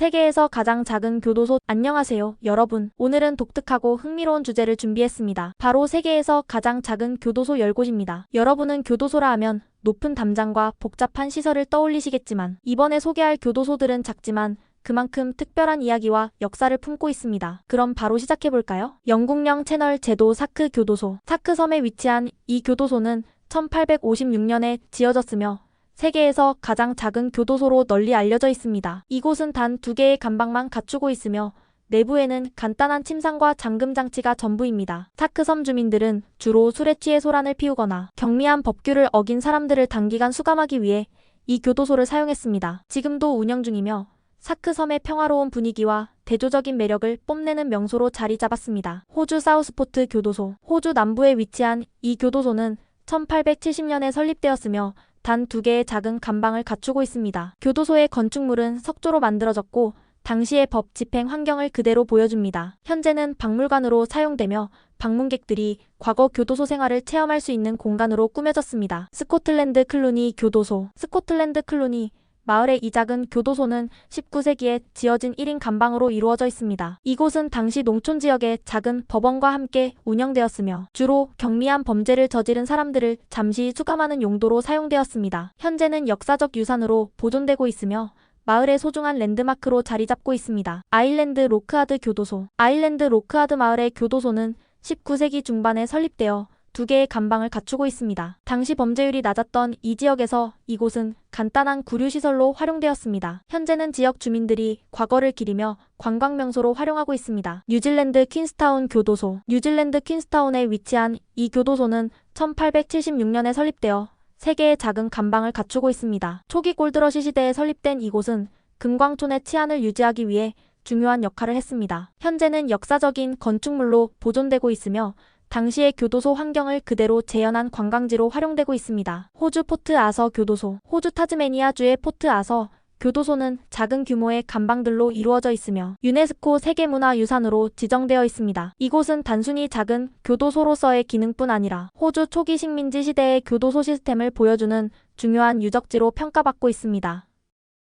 세계에서 가장 작은 교도소 안녕하세요 여러분 오늘은 독특하고 흥미로운 주제를 준비했습니다. 바로 세계에서 가장 작은 교도소 10곳입니다. 여러분은 교도소라 하면 높은 담장과 복잡한 시설을 떠올리시겠지만 이번에 소개할 교도소들은 작지만 그만큼 특별한 이야기와 역사를 품고 있습니다. 그럼 바로 시작해볼까요? 영국령 채널 제도 사크 교도소 사크 섬에 위치한 이 교도소는 1856년에 지어졌으며 세계에서 가장 작은 교도소로 널리 알려져 있습니다. 이곳은 단 두 개의 감방만 갖추고 있으며 내부에는 간단한 침상과 잠금 장치가 전부입니다. 사크섬 주민들은 주로 술에 취해 소란을 피우거나 경미한 법규를 어긴 사람들을 단기간 수감하기 위해 이 교도소를 사용했습니다. 지금도 운영 중이며 사크섬의 평화로운 분위기와 대조적인 매력을 뽐내는 명소로 자리 잡았습니다. 호주 사우스포트 교도소 호주 남부에 위치한 이 교도소는 1870년에 설립되었으며 단 두 개의 작은 감방을 갖추고 있습니다. 교도소의 건축물은 석조로 만들어졌고 당시의 법 집행 환경을 그대로 보여줍니다. 현재는 박물관으로 사용되며 방문객들이 과거 교도소 생활을 체험할 수 있는 공간으로 꾸며졌습니다. 스코틀랜드 클루니 교도소 스코틀랜드 클루니 마을의 이 작은 교도소는 19세기에 지어진 1인 감방으로 이루어져 있습니다. 이곳은 당시 농촌 지역의 작은 법원과 함께 운영되었으며 주로 경미한 범죄를 저지른 사람들을 잠시 수감하는 용도로 사용되었습니다. 현재는 역사적 유산으로 보존되고 있으며 마을의 소중한 랜드마크로 자리 잡고 있습니다. 아일랜드 로크하드 교도소 아일랜드 로크하드 마을의 교도소는 19세기 중반에 설립되어 두 개의 감방을 갖추고 있습니다. 당시 범죄율이 낮았던 이 지역에서 이곳은 간단한 구류시설로 활용되었습니다. 현재는 지역 주민들이 과거를 기리며 관광 명소로 활용하고 있습니다. 뉴질랜드 퀸스타운 교도소 뉴질랜드 퀸스타운에 위치한 이 교도소는 1876년에 설립되어 세 개의 작은 감방을 갖추고 있습니다. 초기 골드러시 시대에 설립된 이곳은 금광촌의 치안을 유지하기 위해 중요한 역할을 했습니다. 현재는 역사적인 건축물로 보존되고 있으며 당시의 교도소 환경을 그대로 재현한 관광지로 활용되고 있습니다. 호주 포트 아서 교도소 호주 타즈메니아주의 포트 아서 교도소는 작은 규모의 감방들로 이루어져 있으며 유네스코 세계문화유산으로 지정되어 있습니다. 이곳은 단순히 작은 교도소로서의 기능뿐 아니라 호주 초기 식민지 시대의 교도소 시스템을 보여주는 중요한 유적지로 평가받고 있습니다.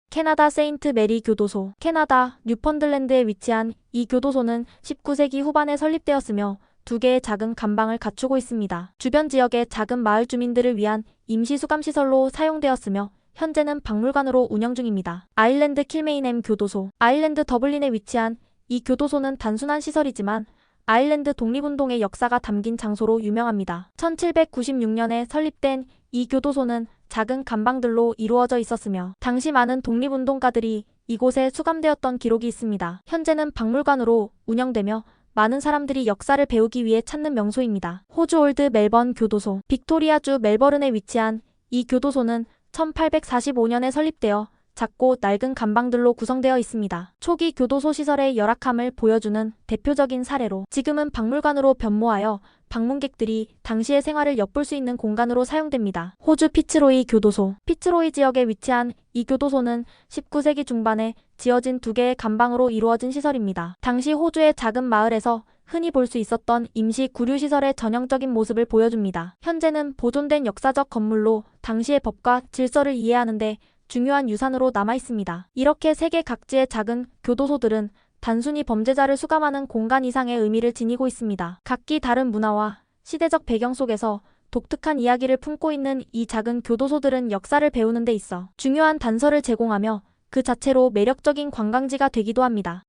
캐나다 세인트 메리 교도소 캐나다 뉴펀들랜드에 위치한 이 교도소는 19세기 후반에 설립되었으며 두 개의 작은 감방을 갖추고 있습니다. 주변 지역의 작은 마을 주민들을 위한 임시 수감시설로 사용되었으며 현재는 박물관으로 운영 중입니다. 아일랜드 킬메이넴 교도소 아일랜드 더블린에 위치한 이 교도소는 단순한 시설이지만 아일랜드 독립운동의 역사가 담긴 장소로 유명합니다. 1796년에 설립된 이 교도소는 작은 감방들로 이루어져 있었으며 당시 많은 독립운동가들이 이곳에 수감되었던 기록이 있습니다. 현재는 박물관으로 운영되며 많은 사람들이 역사를 배우기 위해 찾는 명소입니다. 호주 올드 멜번 교도소 빅토리아주 멜버른에 위치한 이 교도소는 1845년에 설립되어 작고 낡은 감방들로 구성되어 있습니다. 초기 교도소 시설의 열악함을 보여주는 대표적인 사례로 지금은 박물관으로 변모하여 방문객들이 당시의 생활을 엿볼 수 있는 공간으로 사용됩니다. 호주 피츠로이 교도소 피츠로이 지역에 위치한 이 교도소는 19세기 중반에 지어진 두 개의 감방으로 이루어진 시설입니다. 당시 호주의 작은 마을에서 흔히 볼 수 있었던 임시 구류시설의 전형적인 모습을 보여줍니다. 현재는 보존된 역사적 건물로 당시의 법과 질서를 이해하는데 중요한 유산으로 남아 있습니다. 이렇게 세계 각지의 작은 교도소들은 단순히 범죄자를 수감하는 공간 이상의 의미를 지니고 있습니다. 각기 다른 문화와 시대적 배경 속에서 독특한 이야기를 품고 있는 이 작은 교도소들은 역사를 배우는 데 있어 중요한 단서를 제공하며 그 자체로 매력적인 관광지가 되기도 합니다.